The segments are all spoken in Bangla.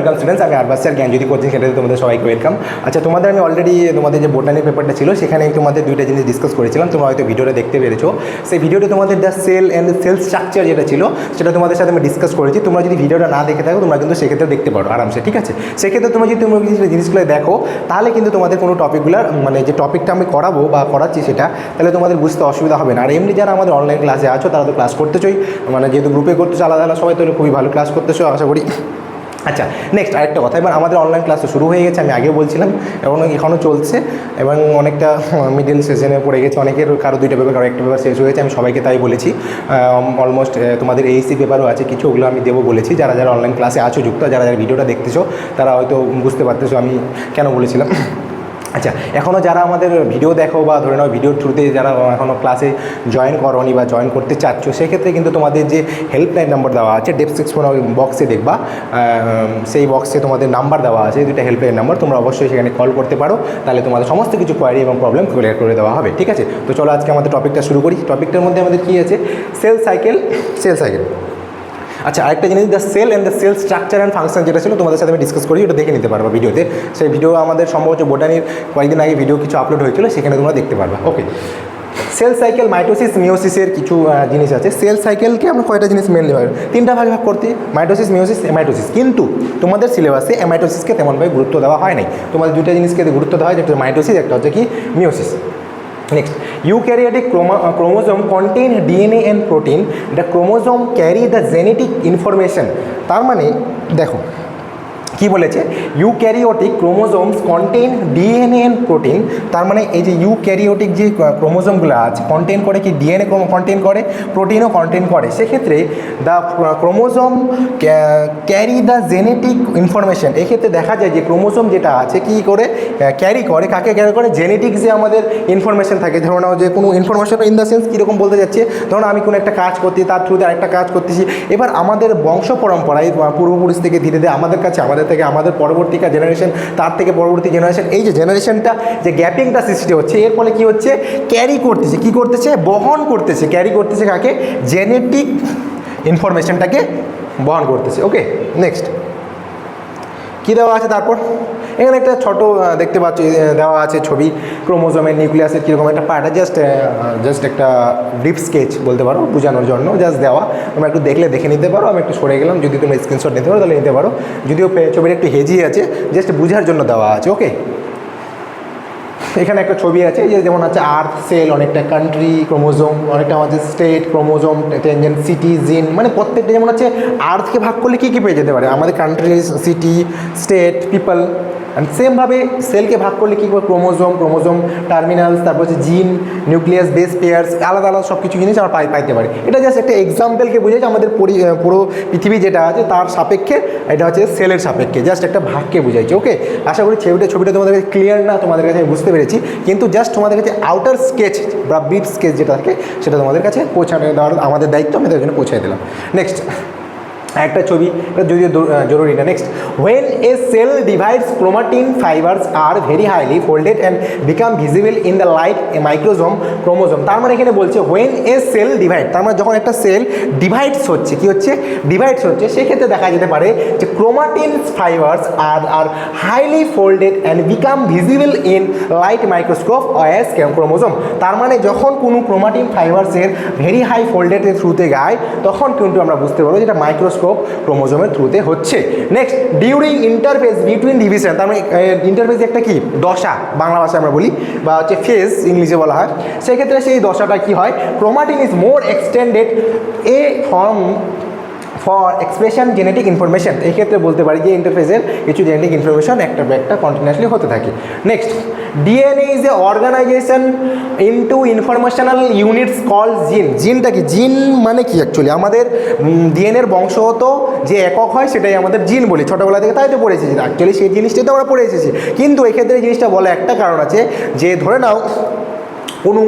ওয়েলকাম স্টুডেন্টস আমি আরবাস স্যার জ্ঞান যদি কোচিং সেটাতে তোমাদের সবাইকে ওয়েলকাম আচ্ছা তোমাদের আমি অলরেডি তোমাদের যে বোটানি পেপারটা ছিল, সেখানে আমি তোমাদের দুইটা জিনিস ডিসকাস করেছিলাম। তোমরা হয়তো ভিডিওটা দেখতে পেরেছ। সেই ভিডিওতে তোমাদের the cell and cell structure যেটা ছিল, সেটা তোমাদের সাথে আমি ডিসকাস করেছি। তোমরা যদি ভিডিওটা না দেখে থাকো, তোমরা কিন্তু সেক্ষেত্রে দেখতে পারো আরামসে, ঠিক আছে? সেক্ষেত্রে তোমরা যদি তোমরা জিনিসগুলো দেখো, তাহলে কিন্তু তোমাদের কোনো টপিকগুলোর মানে যে টপিকটা আমি করাবো বা করাচ্ছি সেটা, তাহলে তোমাদের বুঝতে অসুবিধা হবে না। আর এমনি যারা আমাদের অনলাইন ক্লাসে আছো, তারা তো ক্লাস করতেছই। মানে যেহেতু গ্রুপে করতেছো, আলাদা আলাদা সবাই তাহলে খুবই ভালো ক্লাস করতেছো, আশা করি। আচ্ছা নেক্সট আরেকটা কথা। এবার আমাদের অনলাইন ক্লাস শুরু হয়ে গেছে, আমি আগে বলছিলাম এবং এখনও চলছে। এবং অনেকটা মিডিল সেশনে পড়ে গেছে। অনেকের কারও দুইটা পেপার কারও একটা পেপার শেষ হয়েছে আমি সবাইকে তাই বলেছি। অলমোস্ট তোমাদের এইসি পেপারও আছে, কিছু ওগুলো আমি দেবো বলেছি। যারা যারা অনলাইন ক্লাসে আছো, যুক্ত, যারা যারা ভিডিওটা দেখতেছো, তারা হয়তো বুঝতে পারতেছো আমি কেন বলেছিলাম। আচ্ছা এখনও যারা আমাদের ভিডিও দেখো বা ধরে নাও ভিডিওর থ্রুতে যারা এখনও ক্লাসে জয়েন করনি বা জয়েন করতে চাচ্ছ, সেক্ষেত্রে কিন্তু তোমাদের যে হেল্পলাইন নাম্বার দেওয়া আছে ডেপ সিক্স ফোন বক্সে দেখবা সেই বক্সে তোমাদের নাম্বার দেওয়া আছে, দুইটা হেল্পলাইন নাম্বার তোমরা অবশ্যই সেখানে কল করতে পারো, তাহলে তোমাদের সমস্ত কিছু কোয়ারি এবং প্রবলেম ক্লিয়ার করে দেওয়া হবে, ঠিক আছে? তো চলো আজকে আমাদের টপিকটা শুরু করি টপিকটার মধ্যে আমাদের কী আছে? সেল সাইকেল সেল সাইকেল আচ্ছা আরেকটা জিনিস the cell and the cell structure and function যেটা ছিল, তোমাদের সাথে আমি ডিসকাস করি, ওটা দেখে নিতে পারবা ভিডিওতে। সেই ভিডিও আমাদের সম্ভবত বোটানির কয়েকদিন আগে ভিডিও কিছু আপলোড হয়েছিল, সেখানে তোমরা দেখতে পারবা। ওকে সেল সাইকেল মাইটোসিস মিওসিসের কিছু জিনিস আছে। সেল সাইকেলকে আমরা কয়টা জিনিস মেনলি হয় তিনটা ভাগে ভাগ করতে? মাইটোসিস মিওসিস এমাইটোসিস কিন্তু তোমাদের সিলেবাসে এমাইটোসিসকে তেমনভাবে গুরুত্ব দেওয়া হয় নাই। তোমাদের দুইটা জিনিসকে গুরুত্ব দেওয়া হয় যেটা মাইটোসিস একটা হচ্ছে কি? Meiosis Next, eukaryotic chroma- uh, chromosome contain DNA and protein. The chromosome carry the genetic information. তার মানে দেখো কি বলেছে? Eukaryotic chromosomes contain DNA protein তার মানে এই যে ইউক্যারিওটিক যে ক্রোমোজোমগুলো আছে কন্টেন করে কি ডিএনএ কন্টেন করে প্রোটিনও কন্টেন করে। সেক্ষেত্রে the chromosome carry the genetic information এক্ষেত্রে দেখা যায় যে ক্রোমোজোম যেটা আছে, কি করে ক্যারি করে, কাকে ক্যারি করে? জেনেটিক যে আমাদের ইনফরমেশন থাকে, ধরো যে কোনো ইনফরমেশন ইন দ্য সেন্স কীরকম বলতে যাচ্ছে, ধরো আমি কোনো একটা কাজ করছি তার থ্রুতে আরেকটা কাজ করতেছি। এবার আমাদের বংশ পরম্পরায় পূর্বপুরুষ থেকে ধীরে ধীরে আমাদের কাছে, আমাদের থেকে আমাদের পরবর্তীকার জেনারেশন তার থেকে পরবর্তী জেনারেশন এই যে জেনারেশনটা যে গ্যাপিংটা সৃষ্টি হচ্ছে, এর ফলে কী হচ্ছে? ক্যারি করতেছে। কি করতেছে? বহন করতেছে। ক্যারি করতেছে কাকে? জেনেটিক ইনফরমেশনটাকে বহন করতেছে। ওকে নেক্সট কী দেওয়া আছে তারপর? এখানে একটা ছোট দেখতে পাচ্ছ দেওয়া আছে ছবি, ক্রোমোজোমের নিউক্লিয়াসের কীরকম একটা পার্ট জাস্ট জাস্ট একটা ডিপ স্কেচ বলতে পারো, বোঝানোর জন্য জাস্ট দেওয়া। তোমরা একটু দেখলে, দেখে নিতে পারো, আমি একটু সরে গেলাম, যদি তুমি স্ক্রিনশট নিতে পারো, তাহলে নিতে পারো। যদিও ছবিটা একটু হেজি আছে জাস্ট বোঝার জন্য দেওয়া আছে ওকে এখানে একটা ছবি আছে যে যেমন আছে আর্থ সেল অনেকটা কান্ট্রি ক্রোমোজোম অনেকটা আমাদের স্টেট ক্রোমোজোম টেনজেন্ট সিটি জিন মানে প্রত্যেকটা যেমন হচ্ছে আর্থকে ভাগ করলে কী কী পেয়ে যেতে পারে? আমাদের country city state people and সেমভাবে সেলকে ভাগ করলে কী করে ক্রোমোজোম ক্রোমোজোম টার্মিনালস তারপর হচ্ছে জিন নিউক্লিয়াস বেস পেয়ার্স আলাদা আলাদা সব কিছু জিনিস আমরা পাই পাইতে পারি। এটা জাস্ট একটা এক্সাম্পলকে বোঝায় আমাদের পরি পৃথিবী যেটা আছে, তার সাপেক্ষে এটা হচ্ছে সেলের সাপেক্ষে জাস্ট একটা ভাগকে বোঝাইছে ওকে আশা করি ছবিটা ছবিটা তোমাদের ক্লিয়ার না, তোমাদের কাছে বুঝতে পেরেছি। কিন্তু জাস্ট তোমাদের কাছে আউটার স্কেচ বা বিট স্কেচ যেটা থাকে, সেটা তোমাদের কাছে পৌঁছানো দেওয়ার আমাদের দায়িত্ব, আমি তার জন্য পৌঁছাই দিলাম। নেক্সট একটা ছবি, এটা যদিও জরুরি না। Next when a cell divides chromatin fibres are very highly folded and become visible in the light a microscope chromosome তার মানে এখানে বলছে ওয়েন এ সেল ডিভাইড তার মানে যখন একটা সেল ডিভাইডস হচ্ছে, কি হচ্ছে? ডিভাইডস হচ্ছে, সেক্ষেত্রে দেখা যেতে পারে যে chromatin fibres are are highly folded and become visible in light microscope as chromosome তার মানে যখন কোনো ক্রোমাটিন ফাইবার্সের ভেরি হাই ফোল্ডেডের থ্রুতে গায় তখন কিন্তু আমরা বুঝতে পারব যেটা মাইক্রোস্কোপ ক্রোমোজোমের থ্রুতে হচ্ছে। Next during interphase between division তার মানে ইন্টারফেস একটা কি? দশা, বাংলা ভাষায় আমরা বলি, বা হচ্ছে ফেস ইংলিশে বলা হয়। সেক্ষেত্রে সেই দশাটা কি হয়? Chromatin is more extended a form for expression genetic information এই ক্ষেত্রে বলতে পারি যে ইন্টারফেসের কিছু জেনেটিক ইনফরমেশন একটা একটা কন্টিনিউসলি হতে থাকে। Next DNA is a organization in to informational units call gene জিনটা কি? জিন মানে কি অ্যাকচুয়ালি আমাদের ডিএনএর বংশগত যে একক হয় সেটাই আমাদের জিন বলি। ছোটোবেলা থেকে তাই তো পড়ে এসেছি। অ্যাকচুয়ালি সেই জিনিসটাই তো আমরা পড়ে এসেছি। কিন্তু এক্ষেত্রে জিনিসটা বলে একটা কারণ আছে যে ধরে নাও কোনো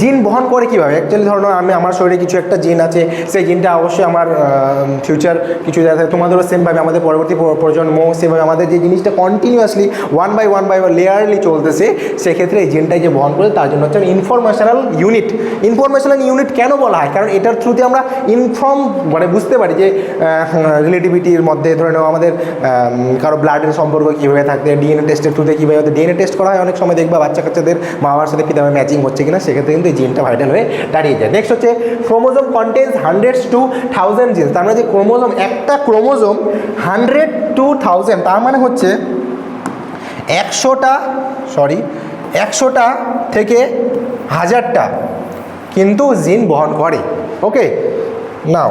জিন বহন করে কীভাবে? অ্যাকচুয়ালি ধরো আমি, আমার শরীরে কিছু একটা জিন আছে, সেই জিনটা অবশ্যই আমার ফিউচার কিছু জায়গায় তোমাদেরও সেমভাবে আমাদের পরবর্তী প্রজন্ম সেভাবে আমাদের যে জিনিসটা continuously one by one by লেয়ারলি চলতেছে, সেক্ষেত্রে এই জিনটাই যে বহন করে তার জন্য হচ্ছে ইনফরমেশনাল ইউনিট ইনফরমেশনাল ইউনিট কেন বলা হয়? কারণ এটার থ্রুতে আমরা ইনফর্ম মানে বুঝতে পারি যে রিলেটিভিটির মধ্যে ধরে নাও আমাদের কারও ব্লাডের সম্পর্ক কীভাবে থাকতে ডিএনএ টেস্টের থ্রুতে কীভাবে ডিএনএ টেস্ট করা হয় অনেক সময় দেখবা বাচ্চা কাচ্চাদের মা বাবার সাথে কীভাবে ম্যাচিং হচ্ছে। কিনা, সেক্ষেত্রে কিন্তু এই জিনটা ভাইটাল হয়ে দাঁড়িয়ে যায়। নেক্সট হচ্ছে chromosome contains hundreds to thousand genes তার মানে যে ক্রোমোজোম একটা ক্রোমোজোম হান্ড্রেড টু থাউজেন্ড তার মানে হচ্ছে একশোটা সরি একশোটা থেকে হাজারটা কিন্তু জিন বহন করে। ওকে নাও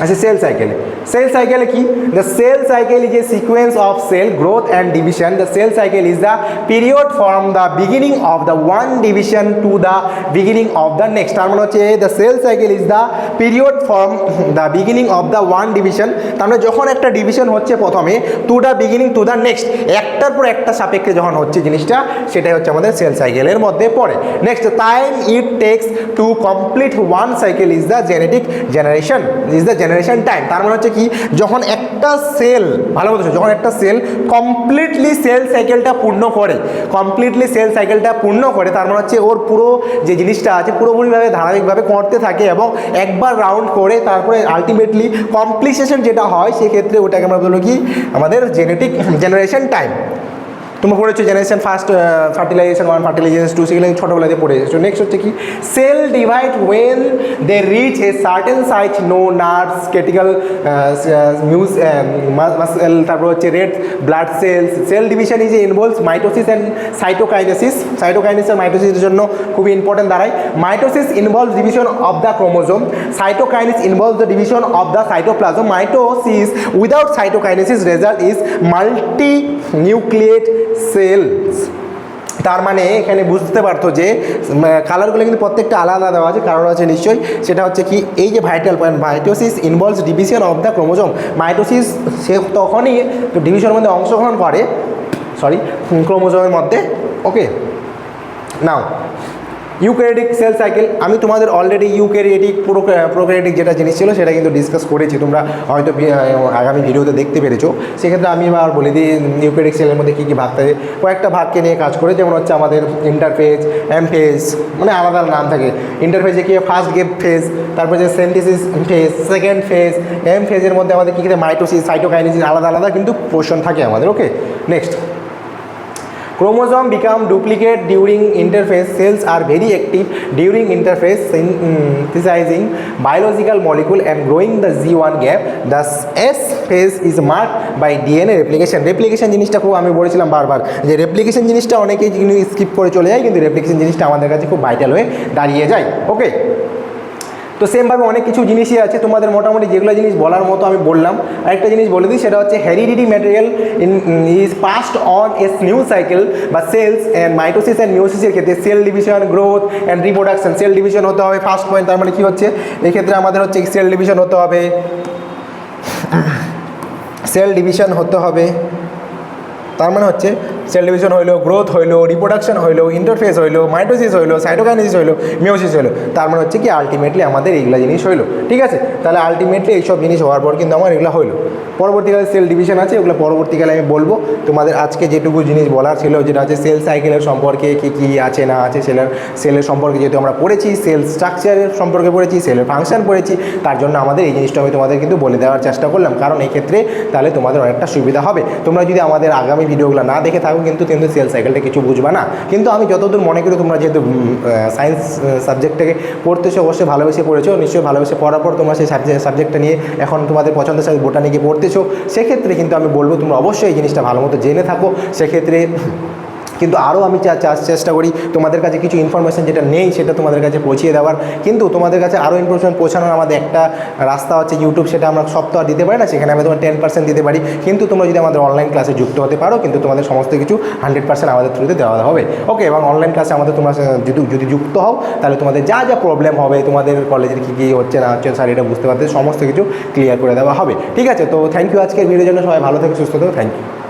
আচ্ছা সেল সাইকেল সেল সাইকেলে কি? The cell cycle is a sequence of cell growth and division the cell cycle is the period from the beginning of the one division to the beginning of the next তার মানে হচ্ছে the cell cycle is the period from the beginning of the one division তার মানে যখন একটা ডিভিশন হচ্ছে প্রথমে to the beginning to the next একটার পর একটা সাপেক্ষে যখন হচ্ছে জিনিসটা, সেটাই হচ্ছে আমাদের সেল সাইকেলের মধ্যে পড়ে। Next time it takes to complete one cycle is the genetic generation is the generation time তার মানে হচ্ছে কি? যখন একটা সেল ভালো বলছো, যখন একটা সেল কমপ্লিটলি সেল সাইকেলটা পূর্ণ করে কমপ্লিটলি সেল সাইকেলটা পূর্ণ করে, তার মানে হচ্ছে ওর পুরো যে জিনিসটা আছে, পুরোপুরিভাবে ধারাবাহিকভাবে করতে থাকে এবং একবার রাউন্ড করে তারপরে আলটিমেটলি কমপ্লিসেশন যেটা হয়, সেক্ষেত্রে ওটাকে আমরা বলব কি? আমাদের জেনেটিক জেনারেশন টাইম তোমরা পড়েছো generation first fertilization one fertilization two সেগুলো ছোটোবেলাতে পড়ে এসেছ। নেক্সট হচ্ছে কি cell divide when they reach a certain size no nerves critical muse muscle তারপর হচ্ছে red blood cells cell division is involves mitosis and cytokinesis cytokinesis আর মাইটোসিসের জন্য খুবই ইম্পর্টেন্ট দাঁড়ায়। Mitosis involve division of the chromosome cytokinesis involve the division of the cytoplasm mitosis without cytokinesis result is multinucleate cells. তার মানে এখানে বুঝতে পারতো যে কালারগুলো কিন্তু প্রত্যেকটা আলাদা দেওয়া আছে, কারণ আছে নিশ্চয়ই সেটা হচ্ছে কি, এই যে vital point mitosis involves division of the chromosome mitosis সে তখনই ডিভিশনের মধ্যে অংশগ্রহণ করে সরি ক্রোমোজোমের মধ্যে। Okay now eukaryotic cell cycle, আমি তোমাদের অলরেডি ইউক্যারিয়েটিক প্রোক্যারিটিক যেটা জিনিস ছিল সেটা কিন্তু ডিসকাস করেছি, তোমরা হয়তো আগামী ভিডিওতে দেখতে পেরেছ। সেক্ষেত্রে আমি এবার বলে দিই ইউক্যারিটিক সেলের মধ্যে কী কী ভাগ থাকে। কয়েকটা ভাগকে নিয়ে কাজ করে, যেমন হচ্ছে আমাদের ইন্টারফেজ এমফেজ মানে আলাদা নাম থাকে। ইন্টারফেজে কি ফার্স্ট গেপ ফেজ তারপর যে synthesis phase second phase M ফেজের মধ্যে আমাদের কী কী মাইটোসিস সাইটোকাইনেসিস আলাদা আলাদা কিন্তু পোর্শন থাকে আমাদের okay next chromosome become duplicate during interphase cells are very active during interphase synthesizing biological molecule and growing the G one gap the S phase is mark by DNA replication replication জিনিসটা খুব আমি বলেছিলাম বারবার যে রেপ্লিকেশন জিনিসটা অনেকেই স্কিপ করে চলে যায়, কিন্তু রেপ্লিকেশন জিনিসটা আমাদের কাছে খুব ভাইটাল হয়ে দাঁড়িয়ে যায়। ওকে তো সেমভাবে অনেক কিছু জিনিসই আছে। তোমাদের মোটামুটি যেগুলো জিনিস বলার মতো আমি বললাম। আরেকটা জিনিস বলে দিই, সেটা হচ্ছে heredity material in is passed on as new cycle বা সেলস অ্যান্ড মাইটোসিস অ্যান্ড নিউসিসের ক্ষেত্রে cell division growth and reproduction cell division হতে হবে ফার্স্ট পয়েন্ট তার মানে কী হচ্ছে? এক্ষেত্রে আমাদের হচ্ছে সেল ডিভিশন হতে হবে। সেল ডিভিশন হতে হবে। তার মানে হচ্ছে সেল ডিভিশন হইল গ্রোথ হইল রিপ্রোডাকশন হইল ইন্টারফেস হইল মাইটোসিস হইল সাইটোকাইনিস হইল মিওসিস হইল। তার মানে হচ্ছে কি আলটিমেটলি আমাদের এইগুলা জিনিস হইল। ঠিক আছে? তাহলে আলটিমেটলি এইসব জিনিস হওয়ার পর কিন্তু আমার এগুলো হইল। পরবর্তীকালে সেল ডিভিশন আছে ওগুলো পরবর্তীকালে আমি বলব। তোমাদের আজকে যেটুকু জিনিস বলার ছিল, যেটা হচ্ছে সেল সাইকেলের সম্পর্কে কী কী আছে না আছে সেলের সেলের সম্পর্কে যেহেতু আমরা পড়েছি সেল স্ট্রাকচারের সম্পর্কে পড়েছি সেলের ফাংশন পড়েছি, তার জন্য আমাদের এই জিনিসটা আমি তোমাদের কিন্তু বলে দেওয়ার চেষ্টা করলাম। কারণ এই ক্ষেত্রে তাহলে তোমাদের অনেকটা সুবিধা হবে। তোমরা যদি আমাদের আগামী ভিডিওগুলো না দেখে থাকো, কিন্তু কিন্তু সেল সাইকেলটা কিছু বুঝবা না। কিন্তু আমি যতদূর মনে করি, তোমরা যেহেতু সায়েন্স সাবজেক্টটাকে পড়তেছো, অবশ্যই ভালোবেসে পড়েছো। নিশ্চয়ই ভালোবেসে পড়ার পর তোমরা সেই সাবজেক্ট সাবজেক্টটা নিয়ে এখন তোমাদের পছন্দের সাথে বোটানিকে পড়তেছো সেক্ষেত্রে কিন্তু আমি বলব তোমরা অবশ্যই এই জিনিসটা ভালো মতো জেনে থাকো। সেক্ষেত্রে কিন্তু আরও আমি চেষ্টা করি। তোমাদের কাছে কিছু ইনফরমেশান যেটা নেই, সেটা তোমাদের কাছে পৌঁছিয়ে দেওয়ার। কিন্তু তোমাদের কাছে আরও ইনফরমেশান পৌঁছানোর আমাদের একটা রাস্তা হচ্ছে ইউটিউব সেটা আমরা আর দিতে পারি না, সেখানে আমি তোমার টেন পার্সেন্ট দিতে পারি। কিন্তু তোমরা যদি আমাদের অনলাইন ক্লাসে যুক্ত হতে পারো, কিন্তু তোমাদের সমস্ত কিছু হান্ড্রেড পার্সেন্ট আমাদের থ্রুতে দেওয়া হবে। ওকে এবং অনলাইন ক্লাসে আমাদের তোমরা যদি যদি যুক্ত হও, তাহলে তোমাদের যা যা প্রবলেম হবে, তোমাদের কলেজের কী কী হচ্ছে না হচ্ছে স্যার এটা বুঝতে পারতে সমস্ত কিছু ক্লিয়ার করে দেওয়া হবে। ঠিক আছে, তো থ্যাংক ইউ আজকের ভিডিওর জন্য, সবাই ভালো থেকে, সুস্থ থেকো থ্যাংক ইউ